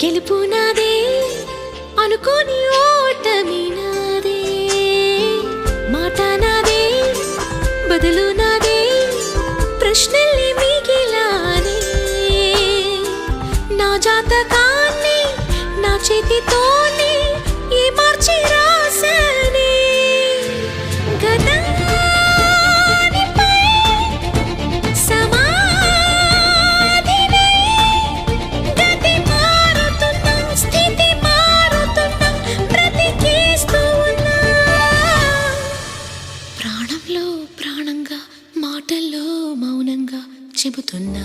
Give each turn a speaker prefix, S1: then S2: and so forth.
S1: గెలుపు నాదే అనుకోని ఓటమి నాదే మాట నాదే బదులు నాదే ప్రశ్నల్ని మిగిలానే నా జాతకాన్ని నా చేతితో క్షణంలో ప్రాణంగా మాటల్లో మౌనంగా చెబుతున్నా.